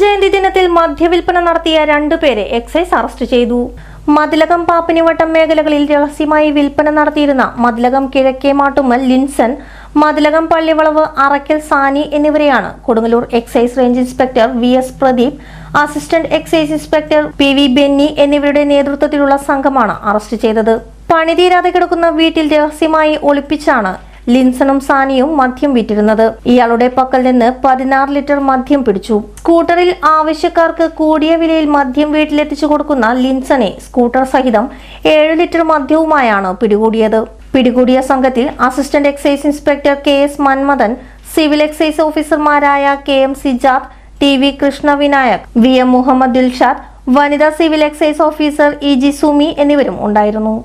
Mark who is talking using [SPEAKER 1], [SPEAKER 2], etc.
[SPEAKER 1] ഗുരുജയന്തി ദിനത്തിൽ മദ്യവിൽപ്പന നടത്തിയ രണ്ടുപേരെ എക്സൈസ് അറസ്റ്റ് ചെയ്തു. മതിലകം പാപ്പിനിവട്ടം മേഖലകളിൽ രഹസ്യമായി വിൽപ്പന നടത്തിയിരുന്ന മതിലകം കിഴക്കേ മാട്ടുമ്മൽ ലിൻസൺ മതിലകം പള്ളിവളവ് അറക്കൽ സാനി എന്നിവരെയാണ് Kodungallur excise range inspector V S Pradeep assistant excise inspector P V Benny എന്നിവരുടെ നേതൃത്വത്തിലുള്ള സംഘമാണ് അറസ്റ്റ് ചെയ്തത്. പണിതീരാതെ കിടക്കുന്ന വീട്ടിൽ രഹസ്യമായി ഒളിപ്പിച്ചാണ് ലിൻസണും സാനിയും മദ്യം വിറ്റിരുന്നത്. ഇയാളുടെ പക്കൽ നിന്ന് പതിനാറ് ലിറ്റർ മദ്യം പിടിച്ചു. സ്കൂട്ടറിൽ ആവശ്യക്കാർക്ക് കൂടിയ വിലയിൽ മദ്യം വീട്ടിലെത്തിച്ചു കൊടുക്കുന്ന ലിൻസനെ സ്കൂട്ടർ സഹിതം ഏഴ് ലിറ്റർ മദ്യവുമായാണ് പിടികൂടിയത്. പിടികൂടിയ സംഘത്തിൽ assistant excise inspector K S Manmathan civil excise ഓഫീസർമാരായ K M Sijad T V Krishnavinayak V M Muhammad Dilshad വനിതാ civil excise officer E G Sumi എന്നിവരും ഉണ്ടായിരുന്നു.